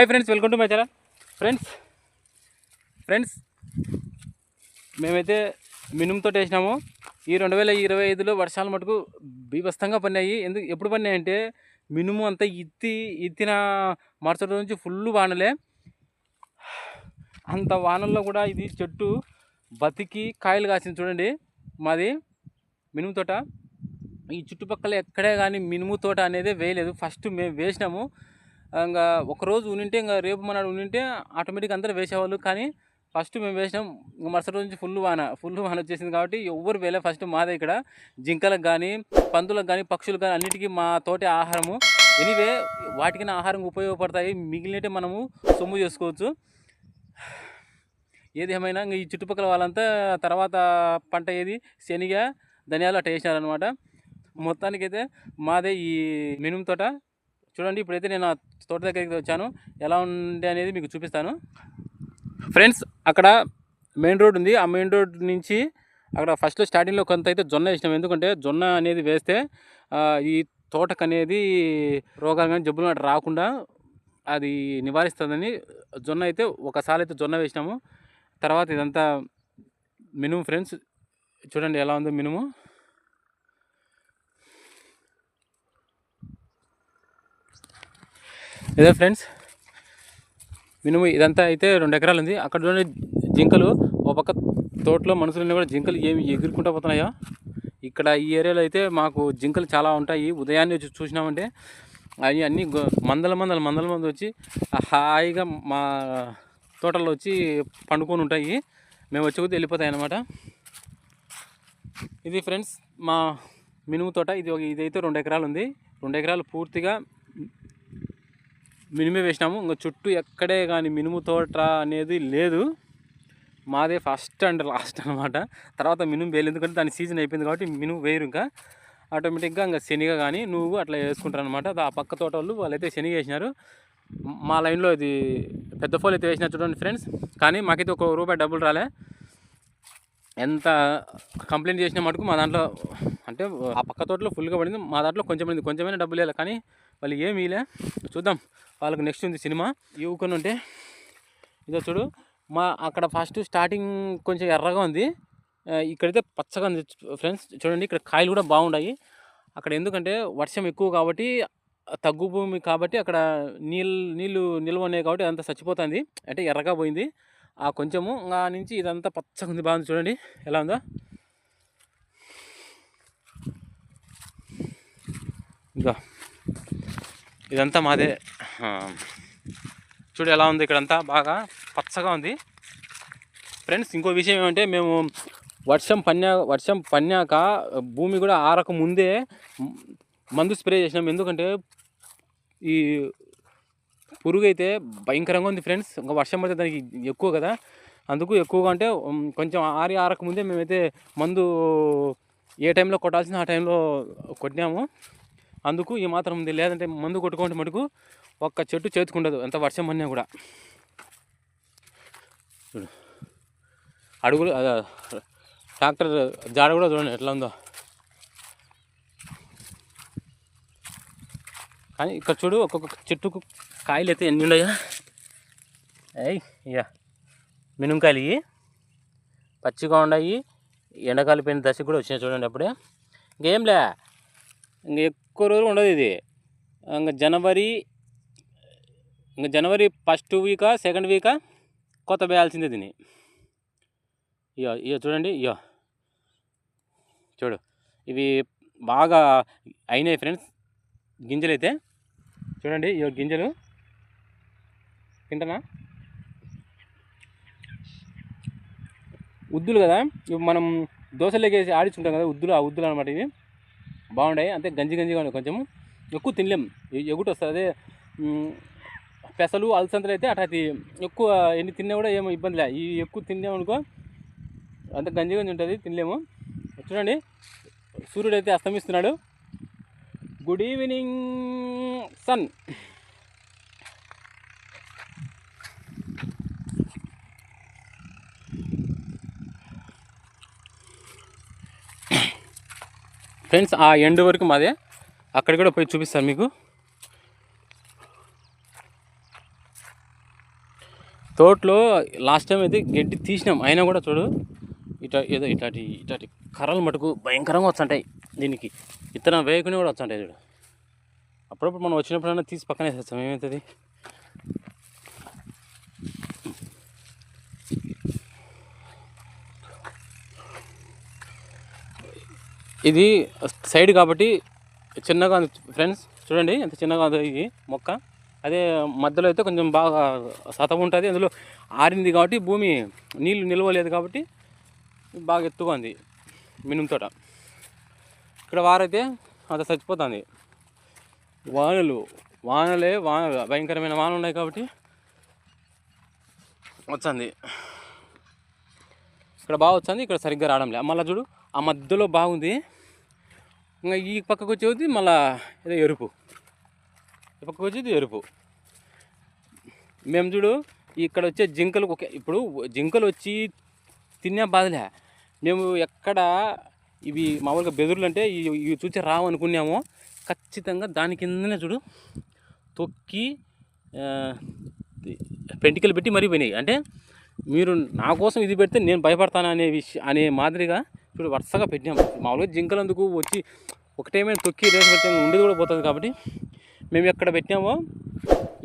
Hi friends welcome to my channel friends friends మేమైతే మినుముతో వేసినాము. ఈ రెండు వేల ఇరవై ఐదులో వర్షాలు మటుకు బీభస్తంగా పడినాయి. ఎందుకు ఎప్పుడు పడినాయి అంటే మినుము అంతా ఇత్తి ఇత్తిన మరుసటి నుంచి ఫుల్ వానలే. అంత వానల్లో కూడా ఇది చెట్టు బతికి కాయలు కాసింది చూడండి. మాది మినుము తోట. ఈ చుట్టుపక్కల ఎక్కడే కానీ మినుము తోట అనేది వేయలేదు. ఫస్ట్ మేము వేసినాము. ఇంకా ఒకరోజు ఉనింటే ఇంకా రేపు మనాడు ఉనింటే ఆటోమేటిక్గా అందరూ వేసేవాళ్ళు. కానీ ఫస్ట్ మేము వేసినాం. ఇంకా మరుసటి రోజు నుంచి ఫుల్ వాన. ఫుల్ వాన వచ్చేసింది కాబట్టి ఎవ్వరు వేలే ఫస్ట్ మాదే ఇక్కడ. జింకలకు కానీ పందులకు కానీ పక్షులకు కానీ అన్నిటికీ మా తోటి ఆహారము. ఎనీవే వాటికి ఆహారం ఉపయోగపడతాయి. మిగిలినట్టే మనము సొమ్ము చేసుకోవచ్చు. ఏది ఏమైనా ఇంకా ఈ చుట్టుపక్కల వాళ్ళంతా తర్వాత పంట ఏది? శనగ ధనియాలు అట్ట వేసినారనమాట మొత్తానికైతే మాదే ఈ మినుము తోట. చూడండి ఇప్పుడైతే నేను ఆ తోట దగ్గరికి వచ్చాను. ఎలా ఉంది అనేది మీకు చూపిస్తాను. ఫ్రెండ్స్ అక్కడ మెయిన్ రోడ్ ఉంది. ఆ మెయిన్ రోడ్ నుంచి అక్కడ ఫస్ట్లో స్టార్టింగ్లో కొంత అయితే జొన్న వేసినాం. ఎందుకంటే జొన్న అనేది వేస్తే ఈ తోటకు అనేది రోగాలు కానీ జబ్బులు రాకుండా అది నివారిస్తుందని జొన్న అయితే ఒకసారి అయితే జొన్న వేసినాము. తర్వాత ఇదంతా మినుము ఫ్రెండ్స్. చూడండి ఎలా ఉందో మినుము. ఇదే ఫ్రెండ్స్. మినుము ఇదంతా అయితే రెండు ఎకరాలు ఉంది. అక్కడ ఉండే జింకలు. ఒక పక్క తోటలో మనుషులన్నీ కూడా జింకలు ఏమి ఎగురుకుంటూ పోతున్నాయో? ఇక్కడ ఈ ఏరియాలో అయితే మాకు జింకలు చాలా ఉంటాయి. ఉదయాన్నే వచ్చి చూసినామంటే అవి అన్నీ మందల మందల మందల మంది వచ్చి హాయిగా మా తోటలో వచ్చి పండుకొని ఉంటాయి. మేము వచ్చి కొద్ది వెళ్ళిపోతాయి అన్నమాట. ఇది ఫ్రెండ్స్ మా మినుము తోట. ఇది ఒక- ఇదైతే రెండు ఎకరాలు ఉంది. రెండు ఎకరాలు పూర్తిగా మినుమే వేసినాము. ఇంకా చుట్టూ ఎక్కడే కానీ మినుము తోట అనేది లేదు. మాదే ఫస్ట్ అండ్ లాస్ట్ అనమాట తర్వాత మినుము వేయలేదు. ఎందుకంటే దాని సీజన్ అయిపోయింది కాబట్టి మినుము వేయరు ఇంకా. ఆటోమేటిక్గా ఇంకా శనిగ కానీ నువ్వు అట్లా వేసుకుంటారు అనమాట ఆ పక్క తోట వాళ్ళు వాళ్ళైతే శనిగ వేసినారు. మా లైన్లో ఇది పెద్ద ఫోల్ అయితే వేసినారు చూడండి ఫ్రెండ్స్. కానీ మాకైతే ఒక రూపాయి డబ్బులు రాలే. ఎంత కంప్లైంట్ చేసిన మటుకు మా దాంట్లో అంటే ఆ పక్క తోటలో ఫుల్గా పడింది. మా దాంట్లో కొంచెం పడింది. కొంచెమైనా డబ్బులు వేయాలి. కానీ వాళ్ళు ఏమి చూద్దాం. వాళ్ళకి నెక్స్ట్ ఉంది సినిమా. ఈ ఉంటే ఇదో చూడు. మా అక్కడ ఫస్ట్ స్టార్టింగ్ కొంచెం ఎర్రగా ఉంది. ఇక్కడైతే పచ్చగా ఉంది. ఫ్రెండ్స్ చూడండి ఇక్కడ కాయలు కూడా బాగున్నాయి అక్కడ ఎందుకంటే వర్షం ఎక్కువ కాబట్టి తగ్గు భూమి కాబట్టి అక్కడ నీళ్ళు నీళ్ళు నిల్వ ఉన్నాయి కాబట్టి అదంతా చచ్చిపోతుంది. అంటే ఎర్రగా పోయింది. ఆ కొంచెము ఆ నుంచి ఇదంతా పచ్చగా ఉంది. బాగుంది చూడండి. ఎలా ఉందో. ఇంకా ఇదంతా మాదే. చూడు ఎలా ఉంది ఇక్కడంతా. బాగా పచ్చగా ఉంది. ఫ్రెండ్స్ ఇంకో విషయం ఏమంటే మేము వర్షం పన్నా వర్షం పన్నాక భూమి కూడా ఆరక ముందే మందు స్ప్రే చేసినాం. ఎందుకంటే ఈ పురుగు అయితే భయంకరంగా ఉంది ఫ్రెండ్స్. ఇంకా వర్షం పడితే దానికి ఎక్కువ కదా. అందుకు ఎక్కువగా అంటే కొంచెం ఆరి ఆరక ముందే మేమైతే మందు ఏ టైంలో కొట్టాల్సిన ఆ టైంలో కొట్టినాము. అందుకు ఈ మాత్రం ఉంది. లేదంటే మందు కొట్టుకుంటే మటుకు ఒక్క చెట్టు చేతుకుండదు ఎంత వర్షం పడినా కూడా. చూడు. అడుగులు ట్రాక్టర్ జాడ కూడా చూడండి ఎట్లా ఉందో. కానీ ఇక్కడ చూడు ఒక్కొక్క చెట్టుకు కాయలు అయితే ఎన్ని ఉన్నాయా? అయ్యి ఇక మినుంకాయలు ఇవి పచ్చిగా ఉన్నాయి. ఎండకాలిపోయిన దశ కూడా వచ్చినాయి చూడండి అప్పుడే. ఇంకేంలే ఇంక ఎక్కువ రోజులు ఉండదు ఇది. ఇంకా జనవరి ఇంకా జనవరి ఫస్ట్ వీకా సెకండ్ వీకా కొత్త వేయాల్సిందే దీన్ని. ఇయో ఇయో చూడండి ఇయో చూడు ఇవి బాగా అయినాయి ఫ్రెండ్స్ గింజలు అయితే చూడండి ఇయో గింజలు. తింటనా ఉద్దులు కదా? ఇవి మనం దోశలోకి వేసి ఆడించుకుంటాం కదా ఉద్దులు ఆ ఉద్దులు అనమాట ఇవి. బాగుంటాయి అంతే గంజి గంజిగా ఉన్నాయి కొంచెం. ఎక్కువ తినలేం. ఎగుటి వస్తుంది. అదే పెసలు అలసందలు అయితే అట్లా తి- ఎక్కువ ఎన్ని తిన్నా కూడా ఏమో ఇబ్బంది లే. ఇవి ఎక్కువ తిన్నామనుకో అంత గంజి గంజి ఉంటుంది తినలేము. చూడండి. సూర్యుడు అయితే అస్తమిస్తున్నాడు. Good evening sun. ఫ్రెండ్స్ ఆ ఎండ్ వరకు మాదే. అక్కడ కూడా పోయి చూపిస్తాను మీకు. తోటలో లాస్ట్ టైం అయితే గడ్డి తీసినాం. అయినా కూడా చూడు ఇట ఏదో ఇట్లాంటి ఇట్లాంటి కర్రలు మటుకు భయంకరంగా వస్తుంటాయి దీనికి. విత్తనం వేయకుండా కూడా వస్తుంటాయి చూడు. అప్పుడప్పుడు మనం వచ్చినప్పుడైనా తీసి పక్కన వేసేస్తాం. ఏమవుతుంది? ఇది సైడ్ కాబట్టి చిన్నగా ఉంది. ఫ్రెండ్స్ చూడండి ఎంత చిన్నగా ఉందో ఇది మొక్క. అదే మధ్యలో అయితే కొంచెం బాగా సతం ఉంటుంది. అందులో ఆరింది కాబట్టి భూమి నీళ్ళు నిల్వలేదు కాబట్టి బాగా ఎత్తుగా ఉంది మినుము తోట. ఇక్కడ వారైతే అంత చచ్చిపోతుంది. వానలు వానలే వాన భయంకరమైన వానలు ఉన్నాయి కాబట్టి వచ్చింది. ఇక్కడ బాగా వచ్చింది ఇక్కడ సరిగ్గా రావడం లేదు మళ్ళీ చూడు ఆ మధ్యలో బాగుంది. ఇంకా ఈ పక్కకు వచ్చేది మళ్ళా ఏదో ఎరుపు. ఈ పక్కకు వచ్చేది ఎరుపు. మేము చూడు ఇక్కడ వచ్చే జింకలు ఒక ఇప్పుడు జింకలు వచ్చి తినే బాధలే. మేము ఎక్కడ ఇవి మామూలుగా బెదురులు అంటే ఇవి ఇవి చూసి రావనుకున్నామో ఖచ్చితంగా దాని కిందనే చూడు తొక్కి పెంటికలు పెట్టి మరీ పోయినాయి. అంటే మీరు నా కోసం ఇది పెడితే నేను భయపడతాను అనే విషయం అనే మాదిరిగా చూడు వరుసగా పెట్టినాం. మామూలుగా జింకలందుకు వచ్చి ఒకటేమైనా తొక్కి రేసు పెడితే ఉండేది కూడా పోతుంది కాబట్టి మేము ఎక్కడ పెట్టినామో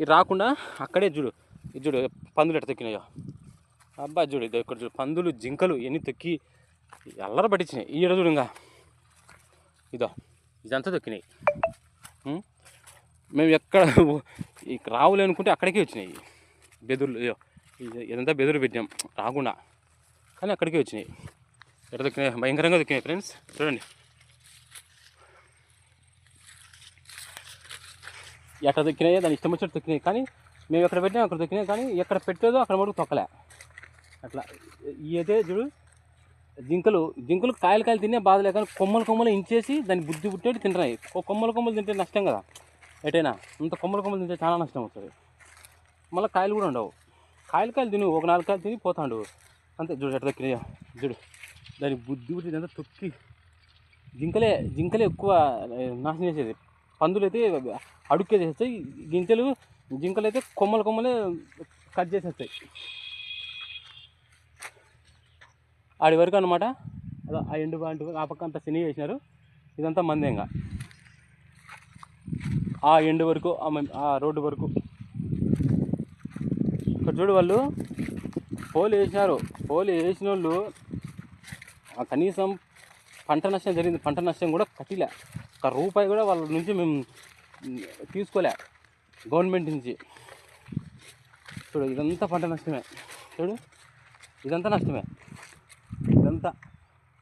ఇది రాకుండా అక్కడే చూడు. ఇది చూడు పందులు ఎట్ట తొక్కినాయో. అబ్బా చూడు ఇది ఇక్కడ చూడు పందులు జింకలు ఇవన్నీ తొక్కి ఎల్లర పట్టించినాయి. ఈ చూడు ఇంకా. ఇదో ఇదంతా తొక్కినాయి. మేము ఎక్కడ రావులే అనుకుంటే అక్కడికే వచ్చినాయి. బెదురులు ఇదో. ఇదంతా బెదురు పెట్టాం రాకుండా. కానీ అక్కడికే వచ్చినాయి. ఎక్కడ దొక్కినాయి భయంకరంగా దొక్కినాయి ఫ్రెండ్స్ చూడండి. ఎక్కడ దొక్కినాయో దాని ఇష్టం వచ్చినట్టు దొక్కినాయి. కానీ మేము ఎక్కడ పెట్టినా అక్కడ దొక్కినాయి. కానీ ఎక్కడ పెట్టేదో అక్కడ మటుకు తొక్కలే. అట్లా. ఇదే చూడు జింకలు జింకలు కాయలు కాయలు తినే బాధలే కానీ కొమ్మలు కొమ్మలు ఇంచేసి దాన్ని బుద్ధి పుట్టేటి తింటున్నాయి. కొమ్మలు కొమ్మలు తింటే నష్టం కదా. ఎటైనా. అంత కొమ్మలు కొమ్మలు తింటే చాలా నష్టం అవుతుంది మళ్ళీ కాయలు కూడా ఉండవు. కాయలు కాయలు తిను ఒక నాలుగు కాయలు తిని పోతాడు. అంతే చూడు ఎట్లా దక్కినాయో చూడు. దాని బుద్ధి బుద్ధి ఇదంతా తొక్కి జింకలే జింకలే ఎక్కువ నాశనం చేసేది. పందులు అయితే అడుక్కే చేస్తాయి గింజలు జింకలు అయితే కొమ్మలు కొమ్మలే కట్ చేసేస్తాయి. ఆడి వరకు అనమాట అదో ఆ ఎండు బాంటి ఆ పక్క అంతా శని వేసినారు ఇదంతా మందేంగా ఆ ఎండు వరకు ఆ రోడ్డు వరకు చూడు వాళ్ళు. పోలు వేసినారు పోలు వేసిన వాళ్ళు కనీసం పంట నష్టం జరిగింది. పంట నష్టం కూడా కట్టిలే. ఒక రూపాయి కూడా వాళ్ళ నుంచి మేము తీసుకోలే. గవర్నమెంట్ నుంచి. చూడు ఇదంతా పంట నష్టమే. చూడు ఇదంతా నష్టమే. ఇదంతా.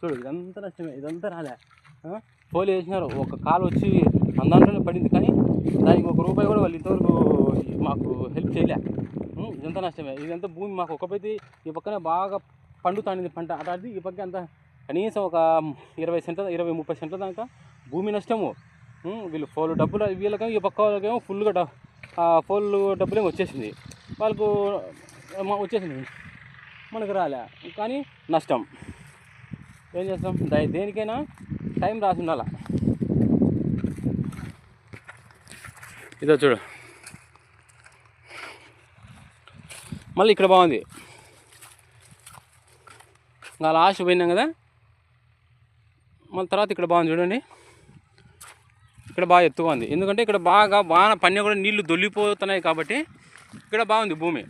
చూడు ఇదంతా నష్టమే. ఇదంతా రాలే. పోలు వేసినారు. ఒక కాలు వచ్చి అందాంట్లోనే పడింది కానీ దానికి ఒక రూపాయి కూడా వాళ్ళు ఇంతవరకు మాకు హెల్ప్ చేయలే. ఇదంతా నష్టమే. ఇదంతా భూమి మాకు ఒకపోతే ఈ పక్కనే బాగా పండుతాండింది పంట. అటాది ఈ పక్క అంతా కనీసం ఒక ఇరవై సెంట్ల ఇరవై ముప్పై సెంట్ల దాకా భూమి నష్టము. వీళ్ళు ఫోల్ డబ్బులు వీళ్ళకేమో ఈ పక్క వాళ్ళకేమో ఫుల్గా డ డబ్బులేమో వచ్చేసింది. వాళ్ళకు వచ్చేసింది. మనకు రాలే. కానీ నష్టం. ఏం చేస్తాం? దా- దేనికైనా టైం రాసి ఉండాల? ఇదో చూడు. మళ్ళీ ఇక్కడ బాగుంది. ఇంకా లాస్ట్ పోయినాం కదా? మళ్ళీ తర్వాత ఇక్కడ బాగుంది చూడండి. ఇక్కడ బాగా ఎత్తుగా ఉంది. ఎందుకంటే ఇక్కడ బాగా వాన పని కూడా నీళ్ళు దొల్లిపోతున్నాయి కాబట్టి ఇక్కడ బాగుంది భూమి.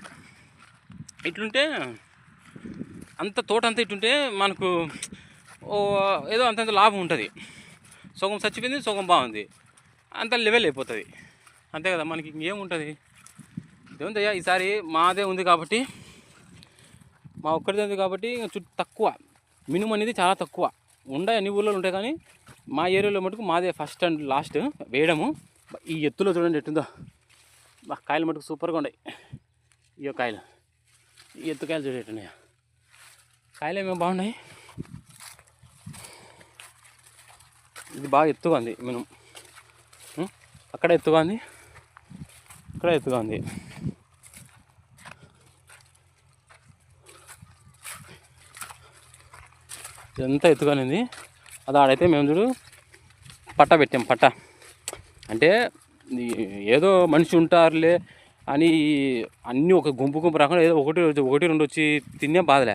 ఇట్లుంటే అంత తోట అంతా ఇట్లుంటే మనకు ఓ ఏదో అంతంత లాభం ఉంటుంది. సగం చచ్చిపోయింది సగం బాగుంది. అంత లెవెల్ అయిపోతుంది. అంతే కదా మనకి ఇంకేముంటుంది? ఏముందయ్యా ఈసారి మాదే ఉంది కాబట్టి మా ఒక్కరిదే ఉంది కాబట్టి చుట్టూ తక్కువ. మినిమం అనేది చాలా తక్కువ. ఉండే అన్ని ఊళ్ళో ఉంటాయి కానీ మా ఏరియాలో మటుకు మాదే ఫస్ట్ అండ్ లాస్ట్ వేయడము. ఈ ఎత్తులో చూడండి ఎట్టుందో. మా కాయలు మటుకు సూపర్గా ఉన్నాయి. ఇయో కాయలు. ఈ ఎత్తు కాయలు చూడేట్టున్నాయా కాయలు ఏమేమి బాగున్నాయి? ఇది బాగా ఎత్తుగా ఉంది మినిమం. అక్కడ ఎత్తుగా ఉంది. ఇక్కడ ఎత్తుగా ఉంది. ఇదంతా ఎత్తుగానే ఉంది. అది ఆడైతే మేము చూడు పట్ట పెట్టాం పట్ట. అంటే ఏదో మనిషి ఉంటారులే అని అన్నీ ఒక గుంపు గుంపు రాకుండా ఏదో ఒకటి ఒకటి రెండు వచ్చి తినే బాధలే.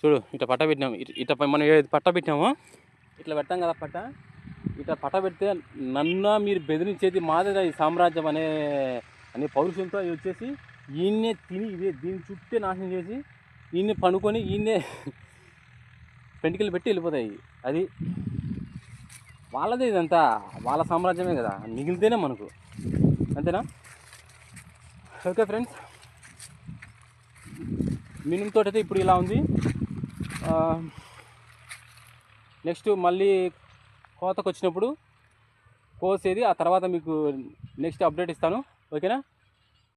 చూడు ఇట్లా పట్ట పెట్టినాము ఇట్- ఇట్లా మనం ఏది పట్ట పెట్టామో ఇట్లా పెట్టాం కదా పట్ట. ఇట్లా పట్ట పెడితే నన్ను మీరు బెదిరించేది మాదే ఈ సామ్రాజ్యం అనే అనే పౌరుషంతో అవి వచ్చేసి ఈయన్నే తిని ఇదే దీని చుట్టే నాశనం చేసి ఈయన్ని పండుకొని ఈయన్నే పెంటికలు పెట్టి వెళ్ళిపోతాయి. అది వాళ్ళదే ఇదంతా. వాళ్ళ సామ్రాజ్యమే కదా. మిగిలితేనే మనకు. అంతేనా? Okay friends. మినిమం తోట అయితే ఇప్పుడు ఇలా ఉంది. నెక్స్ట్ మళ్ళీ కోతకు వచ్చినప్పుడు కోసేది ఆ తర్వాత మీకు నెక్స్ట్ అప్డేట్ ఇస్తాను. ಓಕೆನಾ